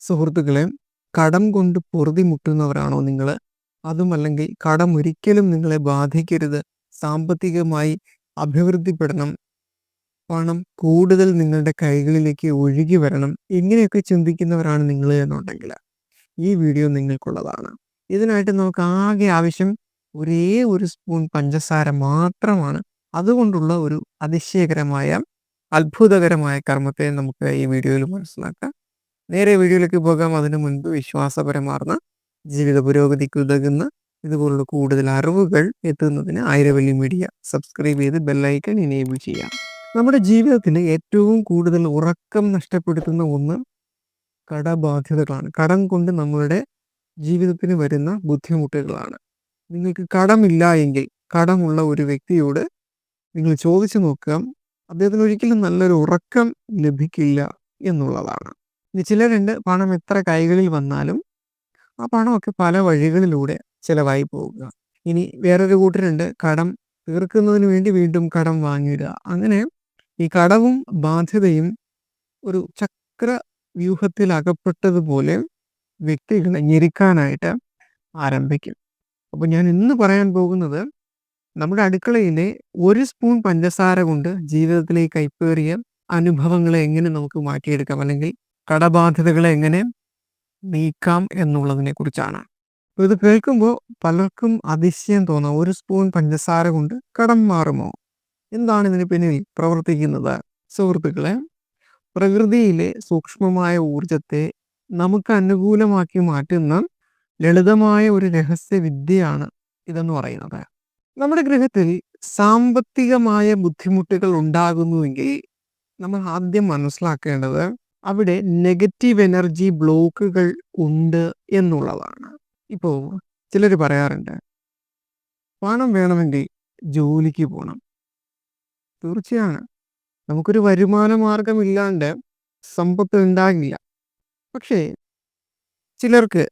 സുഹൃത്തുക്കളെ കടം കൊണ്ട് പൊറുതി മുട്ടുന്നവരാണോ നിങ്ങൾ അതും അല്ലെങ്കിൽ കടം ഒരിക്കലും നിങ്ങളെ ബാധിക്കരുത്. സാമ്പത്തികമായി അഭിവൃദ്ധിപ്പെടണം. പണം കൂടുതൽ നിങ്ങളുടെ കൈകളിലേക്ക് ഒഴുകി വരണം. ഇങ്ങനെയൊക്കെ ചിന്തിക്കുന്നവരാണ് നിങ്ങൾ എന്നുണ്ടെങ്കിൽ ഈ വീഡിയോ നിങ്ങൾക്കുള്ളതാണ്. ഇതിനായിട്ട് നമുക്ക് ആകെ ആവശ്യം ഒരേ ഒരു സ്പൂൺ പഞ്ചസാര മാത്രമാണ്. അതുകൊണ്ടുള്ള ഒരു അതിശയകരമായ അത്ഭുതകരമായ കർമ്മത്തെ നമുക്ക് ഈ വീഡിയോയിൽ മനസ്സിലാക്കാം. നേരെ വീഡിയോയിലേക്ക് പോകാം. അതിനു മുൻപ് വിശ്വാസപരമാർന്ന ജീവിത പുരോഗതിക്ക് ഉതകുന്ന ഇതുപോലുള്ള കൂടുതൽ അറിവുകൾ എത്തുന്നതിന് ആയിരവല്ലി മീഡിയ സബ്സ്ക്രൈബ് ചെയ്ത് ബെല്ലൈക്കൺ ഇനേബിൾ ചെയ്യാം നമ്മുടെ ജീവിതത്തിന് ഏറ്റവും കൂടുതൽ ഉറക്കം നഷ്ടപ്പെടുത്തുന്ന ഒന്ന് കടബാധ്യതകളാണ്. കടം കൊണ്ട് നമ്മളുടെ ജീവിതത്തിന് വരുന്ന ബുദ്ധിമുട്ടുകളാണ്. നിങ്ങൾക്ക് കടമില്ല എങ്കിൽ കടമുള്ള ഒരു വ്യക്തിയോട് നിങ്ങൾ ചോദിച്ചു നോക്കാം. അദ്ദേഹത്തിന് ഒരിക്കലും നല്ലൊരു ഉറക്കം ലഭിക്കില്ല എന്നുള്ളതാണ്. ചിലരുണ്ട് പണം എത്ര കൈകളിൽ വന്നാലും ആ പണമൊക്കെ പല വഴികളിലൂടെ ചിലവായി പോവുക ഇനി വേറൊരു കൂട്ടരുണ്ട്. കടം തീർക്കുന്നതിന് വേണ്ടി വീണ്ടും കടം വാങ്ങിയിടുക. അങ്ങനെ ഈ കടവും ബാധ്യതയും ഒരു ചക്ര വ്യൂഹത്തിൽ അകപ്പെട്ടതുപോലെ വ്യക്തികളെ ഞെരുക്കാനായിട്ട് ആരംഭിക്കും. അപ്പോൾ ഞാൻ ഇന്ന് പറയാൻ പോകുന്നത് നമ്മുടെ അടുക്കളയിലെ ഒരു സ്പൂൺ പഞ്ചസാര കൊണ്ട് ജീവിതത്തിലേക്ക് കൈപ്പേറിയ അനുഭവങ്ങളെ എങ്ങനെ നമുക്ക് മാറ്റിയെടുക്കാം? അല്ലെങ്കിൽ കടബാധ്യതകളെ എങ്ങനെ നീക്കാം എന്നുള്ളതിനെ കുറിച്ചാണ്. ഇത് കേൾക്കുമ്പോൾ പലർക്കും അതിശയം തോന്നാം. ഒരു സ്പൂൺ പഞ്ചസാര കൊണ്ട് കടം മാറുമോ? എന്താണ് ഇതിന് പിന്നിൽ പ്രവർത്തിക്കുന്നത്? സുഹൃത്തുക്കളെ പ്രകൃതിയിലെ സൂക്ഷ്മമായ ഊർജത്തെ നമുക്ക് അനുകൂലമാക്കി മാറ്റുന്ന ലളിതമായ ഒരു രഹസ്യ വിദ്യയാണ് ഇതെന്ന് പറയുന്നത്. നമ്മുടെ ഗ്രഹത്തിൽ സാമ്പത്തികമായ ബുദ്ധിമുട്ടുകൾ ഉണ്ടാകുന്നുവെങ്കിൽ നമ്മൾ ആദ്യം മനസ്സിലാക്കേണ്ടത് അവിടെ നെഗറ്റീവ് എനർജി ബ്ലോക്കുകൾ ഉണ്ട് എന്നുള്ളതാണ്. ഇപ്പോൾ ചിലർ പറയാറുണ്ട് പണം വേണമെങ്കിൽ ജോലിക്ക് പോകണം തീർച്ചയാണ്. നമുക്കൊരു വരുമാന മാർഗമില്ലാണ്ട് സമ്പത്ത് ഉണ്ടാകില്ല. പക്ഷേ ചിലർക്ക്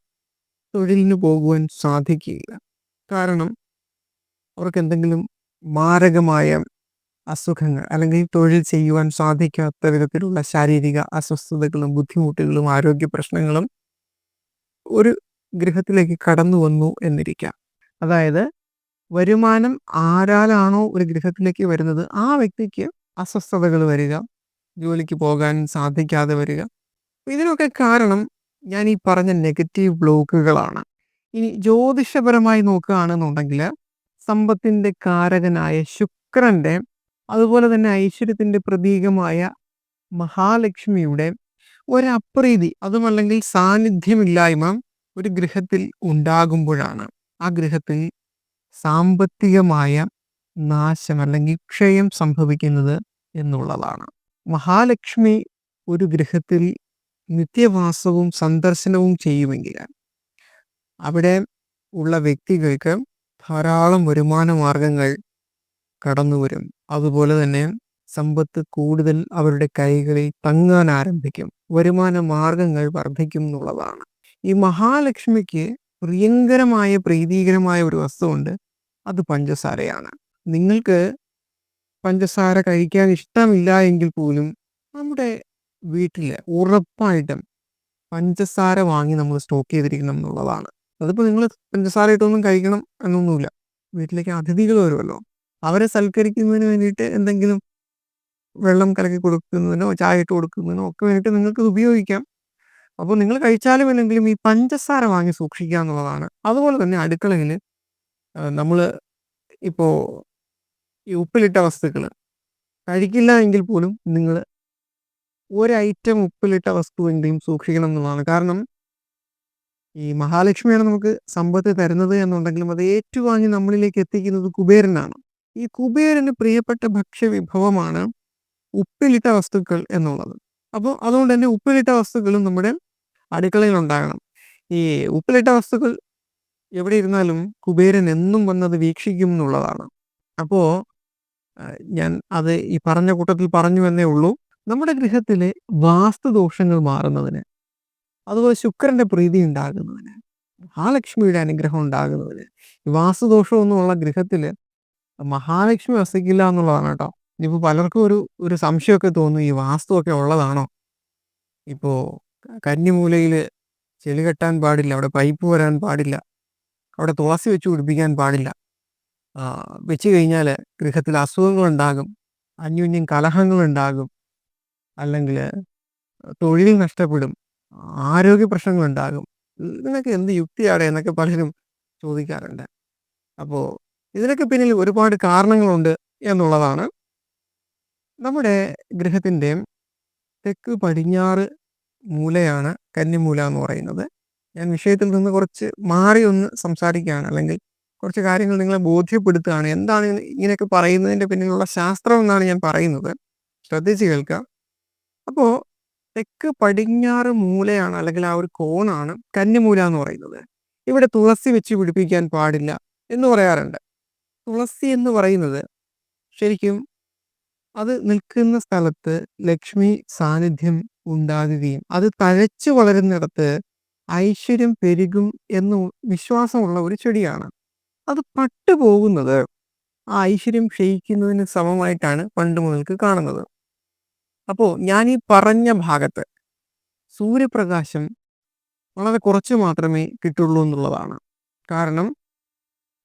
തൊഴിലിന് പോകുവാൻ സാധിക്കില്ല. കാരണം അവർക്ക് എന്തെങ്കിലും മാരകമായ അസുഖങ്ങൾ അല്ലെങ്കിൽ തൊഴിൽ ചെയ്യുവാൻ സാധിക്കാത്ത വിധത്തിലുള്ള ശാരീരിക അസ്വസ്ഥതകളും ബുദ്ധിമുട്ടുകളും ആരോഗ്യ പ്രശ്നങ്ങളും ഒരു ഗൃഹത്തിലേക്ക് കടന്നു വന്നു എന്നിരിക്കാം. അതായത് വരുമാനം ആരാലാണോ ഒരു ഗൃഹത്തിലേക്ക് വരുന്നത് ആ വ്യക്തിക്ക് അസ്വസ്ഥതകൾ വരിക ജോലിക്ക് പോകാൻ സാധിക്കാതെ വരിക. ഇതിനൊക്കെ കാരണം ഞാൻ ഈ പറഞ്ഞ നെഗറ്റീവ് ബ്ലോക്കുകളാണ്. ഇനി ജ്യോതിഷപരമായി നോക്കുകയാണെന്നുണ്ടെങ്കിൽ സമ്പത്തിന്റെ കാരകനായ ശുക്രന്റെ അതുപോലെ തന്നെ ഐശ്വര്യത്തിന്റെ പ്രതീകമായ മഹാലക്ഷ്മിയുടെ ഒരപ്രീതി അതുമല്ലെങ്കിൽ സാന്നിധ്യമില്ലായ്മ ഒരു ഗൃഹത്തിൽ ഉണ്ടാകുമ്പോഴാണ്. ആ ഗൃഹത്തിൽ സാമ്പത്തികമായ നാശം അല്ലെങ്കിൽ ക്ഷയം സംഭവിക്കുന്നത് എന്നുള്ളതാണ്. മഹാലക്ഷ്മി ഒരു ഗൃഹത്തിൽ നിത്യവാസവും സന്ദർശനവും ചെയ്യുമെങ്കിൽ അവിടെ ഉള്ള വ്യക്തികൾക്ക് ധാരാളം വരുമാന മാർഗങ്ങൾ കടന്നു വരും അതുപോലെ തന്നെ സമ്പത്ത് കൂടുതൽ അവരുടെ കൈകളിൽ തങ്ങാൻ ആരംഭിക്കും. വരുമാന മാർഗങ്ങൾ വർദ്ധിക്കും എന്നുള്ളതാണ്. ഈ മഹാലക്ഷ്മിക്ക് പ്രിയങ്കരമായ പ്രീതികരമായ ഒരു വസ്തുവുണ്ട് അത് പഞ്ചസാരയാണ്. നിങ്ങൾക്ക് പഞ്ചസാര കഴിക്കാൻ ഇഷ്ടമില്ല എങ്കിൽ പോലും നമ്മുടെ വീട്ടിൽ ഉറപ്പായിട്ടും പഞ്ചസാര വാങ്ങി നമ്മൾ സ്റ്റോക്ക് ചെയ്തിരിക്കണം എന്നുള്ളതാണ്. അതിപ്പോൾ നിങ്ങൾ പഞ്ചസാര ഇട്ടൊന്നും കഴിക്കണം എന്നൊന്നുമില്ല. വീട്ടിലേക്ക് അതിഥികൾ വരുമല്ലോ. അവരെ സൽക്കരിക്കുന്നതിന് വേണ്ടിയിട്ട് എന്തെങ്കിലും വെള്ളം കലക്കി കൊടുക്കുന്നതിനോ ചായ ഇട്ട് കൊടുക്കുന്നതിനോ ഒക്കെ വേണ്ടിയിട്ട് നിങ്ങൾക്ക് ഉപയോഗിക്കാം. അപ്പോൾ നിങ്ങൾ കഴിച്ചാലും അല്ലെങ്കിലും ഈ പഞ്ചസാര വാങ്ങി സൂക്ഷിക്കുക എന്നുള്ളതാണ്. അതുപോലെ തന്നെ അടുക്കളയിൽ നമ്മൾ ഇപ്പോൾ ഈ ഉപ്പിലിട്ട വസ്തുക്കൾ കഴിക്കില്ല എങ്കിൽ പോലും നിങ്ങൾ ഒരു ഐറ്റം ഉപ്പിലിട്ട വസ്തുവെങ്കിലും സൂക്ഷിക്കണം എന്നുള്ളതാണ്. കാരണം ഈ മഹാലക്ഷ്മിയാണ് നമുക്ക് സമ്പത്ത് തരുന്നത് എന്നുണ്ടെങ്കിലും അത് ഏറ്റുവാങ്ങി നമ്മളിലേക്ക് എത്തിക്കുന്നത് കുബേരനാണ്. ഈ കുബേരന് പ്രിയപ്പെട്ട ഭക്ഷ്യവിഭവമാണ് ഉപ്പിലിട്ട വസ്തുക്കൾ എന്നുള്ളത്. അപ്പോൾ അതുകൊണ്ട് തന്നെ ഉപ്പിലിട്ട വസ്തുക്കളും നമ്മുടെ അടുക്കളയിൽ ഉണ്ടാകണം ഈ ഉപ്പിലിട്ട വസ്തുക്കൾ എവിടെ ഇരുന്നാലും കുബേരൻ എന്നും വന്നത് വീക്ഷിക്കും എന്നുള്ളതാണ്. അപ്പോൾ ഞാൻ അത് ഈ പറഞ്ഞ കൂട്ടത്തിൽ പറഞ്ഞു എന്നേ ഉള്ളൂ. നമ്മുടെ ഗൃഹത്തിലെ വാസ്തുദോഷങ്ങൾ മാറുന്നതിന് അതുപോലെ ശുക്രന്റെ പ്രീതി ഉണ്ടാകുന്നതിന് മഹാലക്ഷ്മിയുടെ അനുഗ്രഹം ഉണ്ടാകുന്നതിന് വാസ്തുദോഷമൊന്നുമുള്ള ഗൃഹത്തിൽ മഹാലക്ഷ്മി വസിക്കില്ല എന്നുള്ളതാണ് കേട്ടോ. ഇനിയിപ്പോൾ പലർക്കും ഒരു ഒരു സംശയമൊക്കെ തോന്നും ഈ വാസ്തുവൊക്കെ ഉള്ളതാണോ? ഇപ്പോൾ കന്നിമൂലയിൽ ചെളി കെട്ടാൻ പാടില്ല അവിടെ പൈപ്പ് വരാൻ പാടില്ല അവിടെ തുളസി വെച്ച് പിടിപ്പിക്കാൻ പാടില്ല. വെച്ച് കഴിഞ്ഞാൽ ഗൃഹത്തിൽ അസുഖങ്ങളുണ്ടാകും അന്യോന്യം കലഹങ്ങളുണ്ടാകും അല്ലെങ്കിൽ തൊഴിൽ നഷ്ടപ്പെടും ആരോഗ്യ പ്രശ്നങ്ങളുണ്ടാകും. ഇതിനൊക്കെ എന്ത് യുക്തിയാണ് എന്നൊക്കെ പലരും ചോദിക്കാറുണ്ട്. അപ്പോൾ ഇതിനൊക്കെ പിന്നിൽ ഒരുപാട് കാരണങ്ങളുണ്ട് എന്നുള്ളതാണ്. നമ്മുടെ ഗ്രഹത്തിന്റെ തെക്ക് പടിഞ്ഞാറ് മൂലയാണ് കന്നിമൂല എന്ന് പറയുന്നത്. ഞാൻ വിഷയത്തിൽ നിന്ന് കുറച്ച് മാറി ഒന്ന് സംസാരിക്കുകയാണ്. അല്ലെങ്കിൽ കുറച്ച് കാര്യങ്ങൾ നിങ്ങളെ ബോധ്യപ്പെടുത്തുകയാണ്. എന്താണ് ഇങ്ങനെയൊക്കെ പറയുന്നതിന്റെ പിന്നിലുള്ള ശാസ്ത്രം എന്നാണ് ഞാൻ പറയുന്നത്. ശ്രദ്ധിച്ച് കേൾക്കുക അപ്പോൾ തെക്ക് പടിഞ്ഞാറ് മൂലയാണ് അല്ലെങ്കിൽ ആ ഒരു കോണാണ് കന്നിമൂല എന്ന് പറയുന്നത്. ഇവിടെ തുളസി വെച്ച് പിടിപ്പിക്കാൻ പാടില്ല എന്ന് പറയാറുണ്ട്. തുളസി എന്ന് പറയുന്നത് ശരിക്കും അത് നിൽക്കുന്ന സ്ഥലത്ത് ലക്ഷ്മി സാന്നിധ്യം ഉണ്ടാകുകയും അത് തഴച്ചു വളരുന്നിടത്ത് ഐശ്വര്യം പെരുകും എന്ന് വിശ്വാസമുള്ള ഒരു ചെടിയാണ്. അത് പട്ടുപോകുന്നത് ആ ഐശ്വര്യം ക്ഷയിക്കുന്നതിന് സമമായിട്ടാണ് പണ്ട് മുതൽക്ക് കാണുന്നത്. അപ്പോൾ ഞാൻ ഈ പറഞ്ഞ ഭാഗത്ത് സൂര്യപ്രകാശം വളരെ കുറച്ച് മാത്രമേ കിട്ടുള്ളൂ എന്നുള്ളതാണ്. കാരണം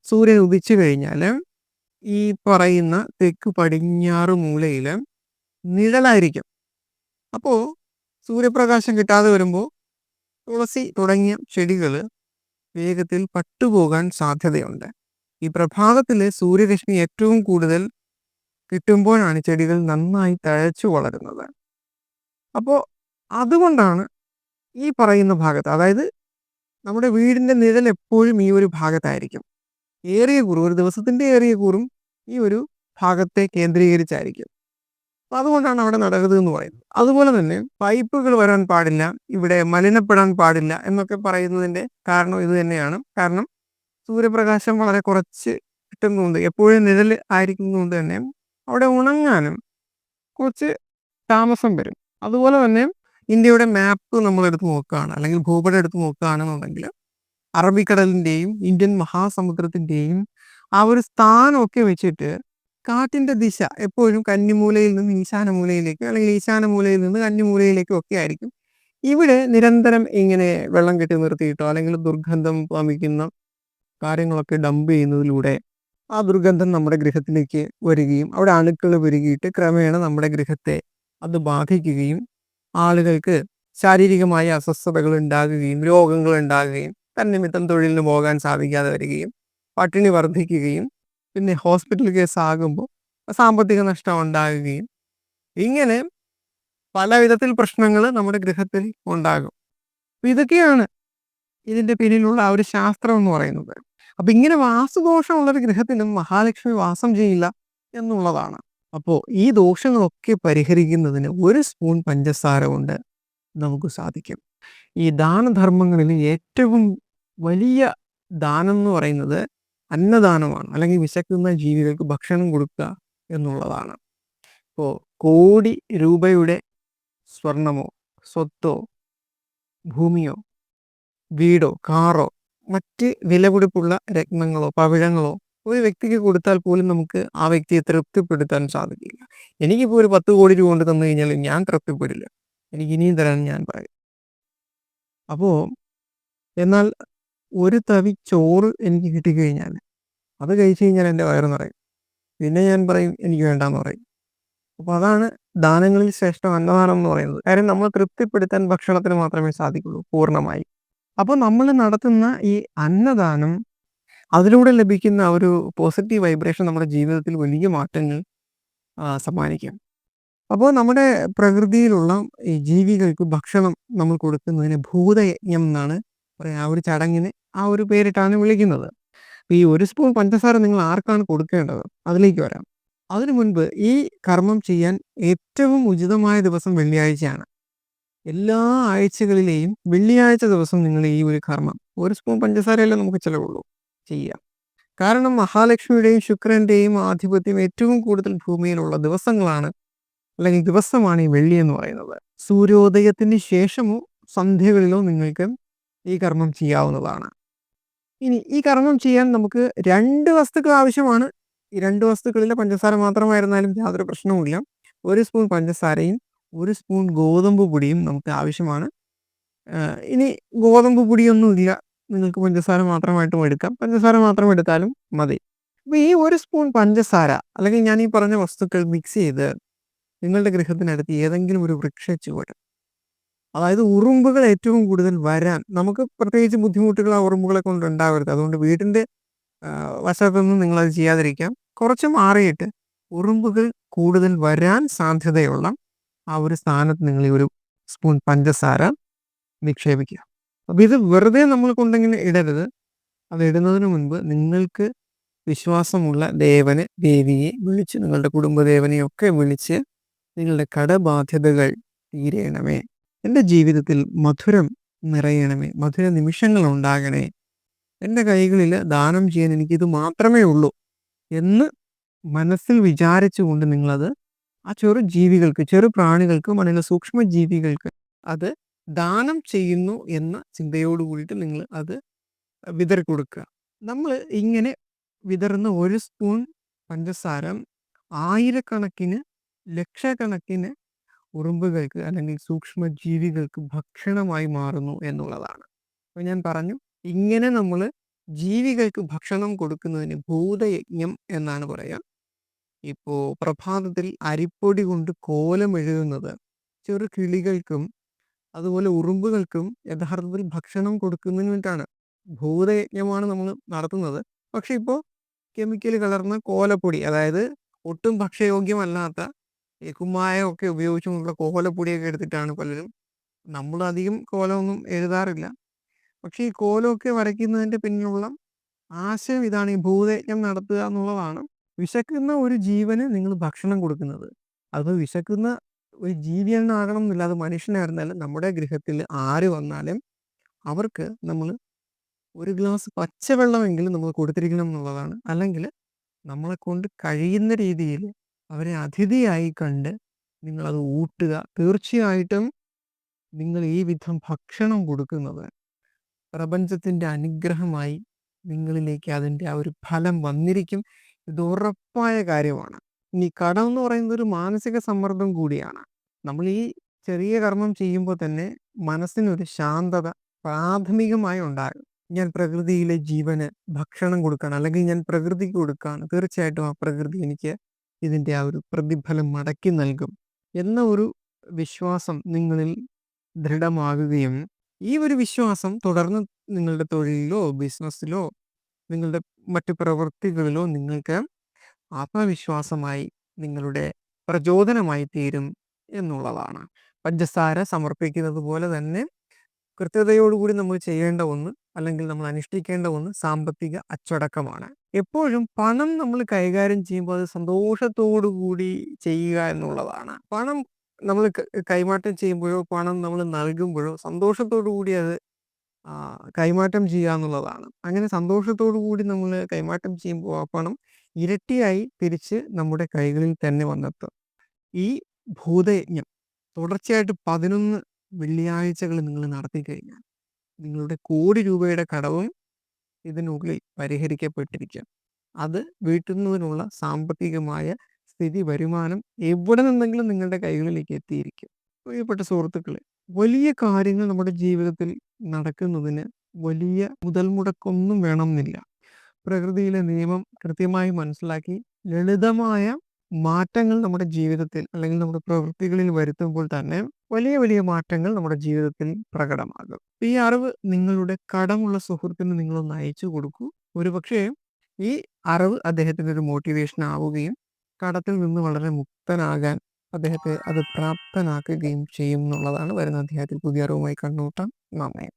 സൂര്യൻ ഉദിച്ചു കഴിഞ്ഞാൽ ഈ പറയുന്ന തെക്ക് പടിഞ്ഞാറ് മൂലയിൽ നിഴലായിരിക്കും. അപ്പോൾ സൂര്യപ്രകാശം കിട്ടാതെ വരുമ്പോൾ തുളസി തുടങ്ങിയ ചെടികൾ വേഗത്തിൽ പട്ടുപോകാൻ സാധ്യതയുണ്ട്. ഈ പ്രഭാതത്തിൽ സൂര്യരശ്മി ഏറ്റവും കൂടുതൽ കിട്ടുമ്പോഴാണ് ചെടികൾ നന്നായി തഴച്ചു വളരുന്നത്. അപ്പോൾ അതുകൊണ്ടാണ് ഈ പറയുന്ന ഭാഗത്ത് അതായത് നമ്മുടെ വീടിന്റെ നിഴൽ എപ്പോഴും ഈ ഒരു ഭാഗത്തായിരിക്കും. ഏറിയ കൂറും ഒരു ദിവസത്തിന്റെ ഏറിയ കൂറും ഈ ഒരു ഭാഗത്തെ കേന്ദ്രീകരിച്ചായിരിക്കും. അതുകൊണ്ടാണ് അവിടെ നടക്കുന്നത് എന്ന് പറയുന്നത്. അതുപോലെ തന്നെ പൈപ്പുകൾ വരാൻ പാടില്ല ഇവിടെ മലിനപ്പെടാൻ പാടില്ല എന്നൊക്കെ പറയുന്നതിന്റെ കാരണം ഇത് തന്നെയാണ്. കാരണം സൂര്യപ്രകാശം വളരെ കുറച്ച് കിട്ടുന്നതുകൊണ്ട് എപ്പോഴും നിഴൽ ആയിരിക്കുന്നതുകൊണ്ട് തന്നെ അവിടെ ഉണങ്ങാനും കുറച്ച് താമസം വരും. അതുപോലെ തന്നെ ഇന്ത്യയുടെ മാപ്പ് നമ്മൾ എടുത്ത് നോക്കുകയാണ് അല്ലെങ്കിൽ ഭൂപടം എടുത്ത് നോക്കുകയാണെന്നുണ്ടെങ്കിൽ അറബിക്കടലിന്റെയും ഇന്ത്യൻ മഹാസമുദ്രത്തിന്റെയും ആ ഒരു സ്ഥാനമൊക്കെ വെച്ചിട്ട് കാറ്റിന്റെ ദിശ എപ്പോഴും കന്നിമൂലയിൽ നിന്ന് ഈശാനമൂലയിലേക്ക് അല്ലെങ്കിൽ ഈശാനമൂലയിൽ നിന്ന് കന്നിമൂലയിലേക്കും ഒക്കെ ആയിരിക്കും. ഇവിടെ നിരന്തരം ഇങ്ങനെ വെള്ളം കെട്ടി നിർത്തിയിട്ടോ അല്ലെങ്കിൽ ദുർഗന്ധം വമിക്കുന്ന കാര്യങ്ങളൊക്കെ ഡംപ് ചെയ്യുന്നതിലൂടെ ആ ദുർഗന്ധം നമ്മുടെ ഗൃഹത്തിലേക്ക് വരികയും അവിടെ അണുക്കൾ പെരുകിയിട്ട് ക്രമേണ നമ്മുടെ ഗൃഹത്തെ അത് ബാധിക്കുകയും ആളുകൾക്ക് ശാരീരികമായ അസ്വസ്ഥതകൾ ഉണ്ടാകുകയും രോഗങ്ങൾ ഉണ്ടാകുകയും തന്നിമിത്തം തൊഴിലിന് പോകാൻ സാധിക്കാതെ വരികയും പട്ടിണി വർദ്ധിക്കുകയും പിന്നെ ഹോസ്പിറ്റൽ കേസ് ആകുമ്പോൾ സാമ്പത്തിക നഷ്ടം ഉണ്ടാകുകയും ഇങ്ങനെ പല വിധത്തിൽ പ്രശ്നങ്ങൾ നമ്മുടെ ഗൃഹത്തിൽ ഉണ്ടാകും. ഇതൊക്കെയാണ് ഇതിന്റെ പിന്നിലുള്ള ആ ഒരു ശാസ്ത്രം എന്ന് പറയുന്നത്. അപ്പൊ ഇങ്ങനെ വാസുദോഷമുള്ളൊരു ഗൃഹത്തിനും മഹാലക്ഷ്മി വാസം ചെയ്യില്ല എന്നുള്ളതാണ്. അപ്പോൾ ഈ ദോഷങ്ങളൊക്കെ പരിഹരിക്കുന്നതിന് ഒരു സ്പൂൺ പഞ്ചസാര കൊണ്ട് നമുക്ക് സാധിക്കും. ഈ ദാനധർമ്മങ്ങളിൽ ഏറ്റവും വലിയ ദാനം എന്ന് പറയുന്നത് അന്നദാനമാണ്. അല്ലെങ്കിൽ വിശക്കുന്ന ജീവികൾക്ക് ഭക്ഷണം കൊടുക്കുക എന്നുള്ളതാണ്. ഇപ്പോൾ കോടി രൂപയുടെ സ്വർണമോ സ്വത്തോ ഭൂമിയോ വീടോ കാറോ മറ്റ് വിലപിടിപ്പുള്ള രത്നങ്ങളോ പവിഴങ്ങളോ ഒരു വ്യക്തിക്ക് കൊടുത്താൽ പോലും നമുക്ക് ആ വ്യക്തിയെ തൃപ്തിപ്പെടുത്താൻ സാധിക്കില്ല. എനിക്കിപ്പോൾ ഒരു പത്ത് കോടി രൂപ കൊണ്ട് തന്നു കഴിഞ്ഞാൽ ഞാൻ തൃപ്തിപ്പെടില്ല. എനിക്ക് ഇനിയും തരാൻ ഞാൻ പറയും അപ്പോൾ എന്നാൽ ഒരു തവി ചോറ് എനിക്ക് കിട്ടിക്കഴിഞ്ഞാൽ അത് കഴിച്ചു കഴിഞ്ഞാൽ എന്റെ വയറ് നിറയും. പിന്നെ ഞാൻ പറയും എനിക്ക് വേണ്ടാന്ന് പറയും. അപ്പോൾ അതാണ് ദാനങ്ങളിൽ ശ്രേഷ്ഠം അന്നദാനം എന്ന് പറയുന്നത്. കാര്യം നമ്മൾ തൃപ്തിപ്പെടുത്താൻ ഭക്ഷണത്തിന് മാത്രമേ സാധിക്കുള്ളൂ പൂർണമായി. അപ്പോൾ നമ്മൾ നടത്തുന്ന ഈ അന്നദാനം അതിലൂടെ ലഭിക്കുന്ന ഒരു പോസിറ്റീവ് വൈബ്രേഷൻ നമ്മുടെ ജീവിതത്തിൽ വലിയ മാറ്റങ്ങൾ സമ്മാനിക്കും. അപ്പോൾ നമ്മുടെ പ്രകൃതിയിലുള്ള ഈ ജീവികൾക്ക് ഭക്ഷണം നമ്മൾ കൊടുക്കുന്നതിന് ഭൂതയജ്ഞം എന്നാണ് പറയുക ആ ഒരു ചടങ്ങിന് ആ ഒരു പേരിട്ടാണ് വിളിക്കുന്നത്. ഈ ഒരു സ്പൂൺ പഞ്ചസാര നിങ്ങൾ ആർക്കാണ് കൊടുക്കേണ്ടത്? അതിലേക്ക് വരാം. അതിനു മുൻപ് ഈ കർമ്മം ചെയ്യാൻ ഏറ്റവും ഉചിതമായ ദിവസം വെള്ളിയാഴ്ചയാണ്. എല്ലാ ആഴ്ചകളിലെയും വെള്ളിയാഴ്ച ദിവസം നിങ്ങൾ ഈ ഒരു കർമ്മം ഒരു സ്പൂൺ പഞ്ചസാരയല്ലേ നമുക്ക് ചിലവുള്ളൂ ചെയ്യാം. കാരണം മഹാലക്ഷ്മിയുടെയും ശുക്രന്റെയും ആധിപത്യം ഏറ്റവും കൂടുതൽ ഭൂമിയിലുള്ള ദിവസങ്ങളാണ് അല്ലെങ്കിൽ ദിവസമാണ് ഈ വെള്ളി എന്ന് പറയുന്നത്. സൂര്യോദയത്തിന് ശേഷമോ സന്ധ്യകളിലോ നിങ്ങൾക്ക് ഈ കർമ്മം ചെയ്യാവുന്നതാണ്. ഇനി ഈ കർമ്മം ചെയ്യാൻ നമുക്ക് രണ്ട് വസ്തുക്കൾ ആവശ്യമാണ്. ഈ രണ്ട് വസ്തുക്കളിലെ പഞ്ചസാര മാത്രമായിരുന്നാലും യാതൊരു പ്രശ്നവുമില്ല. ഒരു സ്പൂൺ പഞ്ചസാരയും ഒരു സ്പൂൺ ഗോതമ്പ് പൊടിയും നമുക്ക് ആവശ്യമാണ്. ഇനി ഗോതമ്പ് പൊടിയൊന്നുമില്ല. നിങ്ങൾക്ക് പഞ്ചസാര മാത്രമായിട്ടും എടുക്കാം. പഞ്ചസാര മാത്രം എടുത്താലും മതി. അപ്പോൾ ഈ ഒരു സ്പൂൺ പഞ്ചസാര അല്ലെങ്കിൽ ഞാൻ ഈ പറഞ്ഞ വസ്തുക്കൾ മിക്സ് ചെയ്ത് നിങ്ങളുടെ ഗൃഹത്തിനടുത്ത് ഏതെങ്കിലും ഒരു വൃക്ഷ ചുവട് അതായത് ഉറുമ്പുകൾ ഏറ്റവും കൂടുതൽ വരാൻ നമുക്ക് പ്രത്യേകിച്ച് ബുദ്ധിമുട്ടുകൾ ആ ഉറുമ്പുകളെ കൊണ്ട് ഉണ്ടാവരുത്. അതുകൊണ്ട് വീടിന്റെ വശത്തൊന്നും നിങ്ങളത് ചെയ്യാതിരിക്കാം. കുറച്ച് മാറിയിട്ട് ഉറുമ്പുകൾ കൂടുതൽ വരാൻ സാധ്യതയുള്ള ആ ഒരു സ്ഥാനത്ത് നിങ്ങൾ ഈ ഒരു സ്പൂൺ പഞ്ചസാര നിക്ഷേപിക്കുക. അപ്പോൾ ഇത് വെറുതെ നമ്മൾ കൊണ്ടെങ്കിലും ഇടരുത്. അത് ഇടുന്നതിന് മുൻപ് നിങ്ങൾക്ക് വിശ്വാസമുള്ള ദേവനെ ദേവിയെ വിളിച്ച് നിങ്ങളുടെ കുടുംബദേവനെയൊക്കെ വിളിച്ച് നിങ്ങളുടെ കടബാധ്യതകൾ തീരേണമേ. എന്റെ ജീവിതത്തിൽ മധുരം നിറയണമേ. മധുര നിമിഷങ്ങൾ ഉണ്ടാകണേ. എന്റെ കൈകളിൽ ദാനം ചെയ്യാൻ എനിക്കിത് മാത്രമേ ഉള്ളൂ എന്ന് മനസ്സിൽ വിചാരിച്ചുകൊണ്ട് നിങ്ങളത് ആ ചെറു ജീവികൾക്ക് ചെറു പ്രാണികൾക്ക് അല്ലെങ്കിൽ സൂക്ഷ്മ ജീവികൾക്ക് അത് ദാനം ചെയ്യുന്നു എന്ന ചിന്തയോട് കൂടിയിട്ട് നിങ്ങൾ അത് വിതറി കൊടുക്കുക നമ്മൾ ഇങ്ങനെ വിതറുന്ന ഒരു സ്പൂൺ പഞ്ചസാര ആയിരക്കണക്കിന് ലക്ഷക്കണക്കിന് ഉറുമ്പുകൾക്ക് അല്ലെങ്കിൽ സൂക്ഷ്മ ജീവികൾക്ക് ഭക്ഷണമായി മാറുന്നു എന്നുള്ളതാണ്. അപ്പോൾ ഞാൻ പറഞ്ഞു ഇങ്ങനെ നമ്മൾ ജീവികൾക്ക് ഭക്ഷണം കൊടുക്കുന്നതിന് ഭൂതയജ്ഞം എന്നാണ് പറയുക ഇപ്പോൾ പ്രഭാതത്തിൽ അരിപ്പൊടി കൊണ്ട് കോലം എഴുതുന്നത് ചെറു കിളികൾക്കും അതുപോലെ ഉറുമ്പുകൾക്കും യഥാർത്ഥത്തിൽ ഭക്ഷണം കൊടുക്കുന്നതിന് വേണ്ടിയിട്ടാണ്. ഭൂതയജ്ഞമാണ് നമ്മൾ നടത്തുന്നത്. പക്ഷെ ഇപ്പോൾ കെമിക്കൽ കലർന്ന കോലപ്പൊടി അതായത് ഒട്ടും ഭക്ഷ്യയോഗ്യമല്ലാത്ത ഈ കുമ്മായമൊക്കെ ഉപയോഗിച്ചുകൊണ്ടുള്ള കോലപ്പൊടിയൊക്കെ എടുത്തിട്ടാണ് പലരും. നമ്മളധികം കോലമൊന്നും എഴുതാറില്ല. പക്ഷേ ഈ കോലമൊക്കെ വരയ്ക്കുന്നതിന്റെ പിന്നിലുള്ള ആശയം ഇതാണ് ഈ ഭൂതയജ്ഞം നടത്തുക എന്നുള്ളതാണ്. വിശക്കുന്ന ഒരു ജീവന് നിങ്ങൾ ഭക്ഷണം കൊടുക്കുന്നത്. അത് വിശക്കുന്ന ഒരു ജീവി തന്നെ എന്നില്ല അത് മനുഷ്യനായിരുന്നാലും നമ്മുടെ ഗൃഹത്തിൽ ആര് വന്നാലും അവർക്ക് നമ്മൾ ഒരു ഗ്ലാസ് പച്ചവെള്ളമെങ്കിലും നമ്മൾ കൊടുത്തിരിക്കണം എന്നുള്ളതാണ്. അല്ലെങ്കിൽ നമ്മളെ കൊണ്ട് കഴിയുന്ന രീതിയിൽ അവരെ അതിഥിയായി കണ്ട് നിങ്ങളത് ഊട്ടുക. തീർച്ചയായിട്ടും നിങ്ങൾ ഈ വിധം ഭക്ഷണം കൊടുക്കുന്നത് പ്രപഞ്ചത്തിന്റെ അനുഗ്രഹമായി നിങ്ങളിലേക്ക് അതിന്റെ ആ ഒരു ഫലം വന്നിരിക്കും. ഇത് ഉറപ്പായ കാര്യമാണ്. ഇനി കടം എന്ന് പറയുന്നത് ഒരു മാനസിക സമ്മർദ്ദം കൂടിയാണ്. നമ്മൾ ഈ ചെറിയ കർമ്മം ചെയ്യുമ്പോൾ തന്നെ മനസ്സിനൊരു ശാന്തത പ്രാഥമികമായി ഉണ്ടാകും. ഞാൻ പ്രകൃതിയിലെ ജീവന് ഭക്ഷണം കൊടുക്കുകയാണ് അല്ലെങ്കിൽ ഞാൻ പ്രകൃതിക്ക് കൊടുക്കുകയാണ്. തീർച്ചയായിട്ടും ആ പ്രകൃതി എനിക്ക് ഇതിന്റെ ആ ഒരു പ്രതിഫലം മടക്കി നൽകും എന്ന ഒരു വിശ്വാസം നിങ്ങളിൽ ദൃഢമാകുകയും ഈ ഒരു വിശ്വാസം തുടർന്ന് നിങ്ങളുടെ തൊഴിലിലോ ബിസിനസ്സിലോ നിങ്ങളുടെ മറ്റു പ്രവൃത്തികളിലോ നിങ്ങൾക്ക് ആത്മവിശ്വാസമായി നിങ്ങളുടെ പ്രചോദനമായി തീരും എന്നുള്ളതാണ്. പഞ്ചസാര സമർപ്പിക്കുന്നത് പോലെ തന്നെ കൃത്യതയോടുകൂടി നമ്മൾ ചെയ്യേണ്ട ഒന്ന് അല്ലെങ്കിൽ നമ്മൾ അനുഷ്ഠിക്കേണ്ട ഒന്ന് സാമ്പത്തിക അച്ചടക്കമാണ്. എപ്പോഴും പണം നമ്മൾ കൈകാര്യം ചെയ്യുമ്പോൾ അത് സന്തോഷത്തോടു കൂടി ചെയ്യുക എന്നുള്ളതാണ്. പണം നമ്മൾ കൈമാറ്റം ചെയ്യുമ്പോഴോ പണം നമ്മൾ നൽകുമ്പോഴോ സന്തോഷത്തോടു കൂടി അത് കൈമാറ്റം ചെയ്യുക എന്നുള്ളതാണ്. അങ്ങനെ സന്തോഷത്തോടു കൂടി നമ്മൾ കൈമാറ്റം ചെയ്യുമ്പോൾ ആ പണം ഇരട്ടിയായി തിരിച്ച് നമ്മുടെ കൈകളിൽ തന്നെ വന്നെത്തും. ഈ ഭൂതയജ്ഞം തുടർച്ചയായിട്ട് പതിനൊന്ന് വെള്ളിയാഴ്ചകൾ നിങ്ങൾ നടത്തി കഴിഞ്ഞാൽ നിങ്ങളുടെ കോടി രൂപയുടെ കടവും ഇതിനുള്ളിൽ പരിഹരിക്കപ്പെട്ടിരിക്കുക അത് വീട്ടുന്നതിനുള്ള സാമ്പത്തികമായ സ്ഥിതി വരുമാനം എവിടെ നിന്നെങ്കിലും നിങ്ങളുടെ കൈകളിലേക്ക് എത്തിയിരിക്കും. പ്രിയപ്പെട്ട സുഹൃത്തുക്കളെ വലിയ കാര്യങ്ങൾ നമ്മുടെ ജീവിതത്തിൽ നടക്കുന്നതിന് വലിയ മുതൽ മുടക്കൊന്നും വേണമെന്നില്ല. പ്രകൃതിയിലെ നിയമം കൃത്യമായി മനസ്സിലാക്കി ലളിതമായ മാറ്റങ്ങൾ നമ്മുടെ ജീവിതത്തിൽ അല്ലെങ്കിൽ നമ്മുടെ പ്രവൃത്തികളിൽ വരുത്തുമ്പോൾ തന്നെ വലിയ വലിയ മാറ്റങ്ങൾ നമ്മുടെ ജീവിതത്തിൽ പ്രകടമാകും. ഈ അറിവ് നിങ്ങളുടെ കടമുള്ള സുഹൃത്തിന് നിങ്ങളൊന്ന് അയച്ചു കൊടുക്കൂ. ഒരുപക്ഷെ ഈ അറിവ് അദ്ദേഹത്തിന് ഒരു മോട്ടിവേഷൻ ആവുകയും കടത്തിൽ നിന്ന് വളരെ മുക്തനാകാൻ അദ്ദേഹത്തെ അത് പ്രാപ്തനാക്കുകയും ചെയ്യും എന്നുള്ളതാണ് വരുന്ന അധ്യായത്തിൽ പുതിയ അറിവുമായി കണ്ണൂട്ടാം. നന്ദി.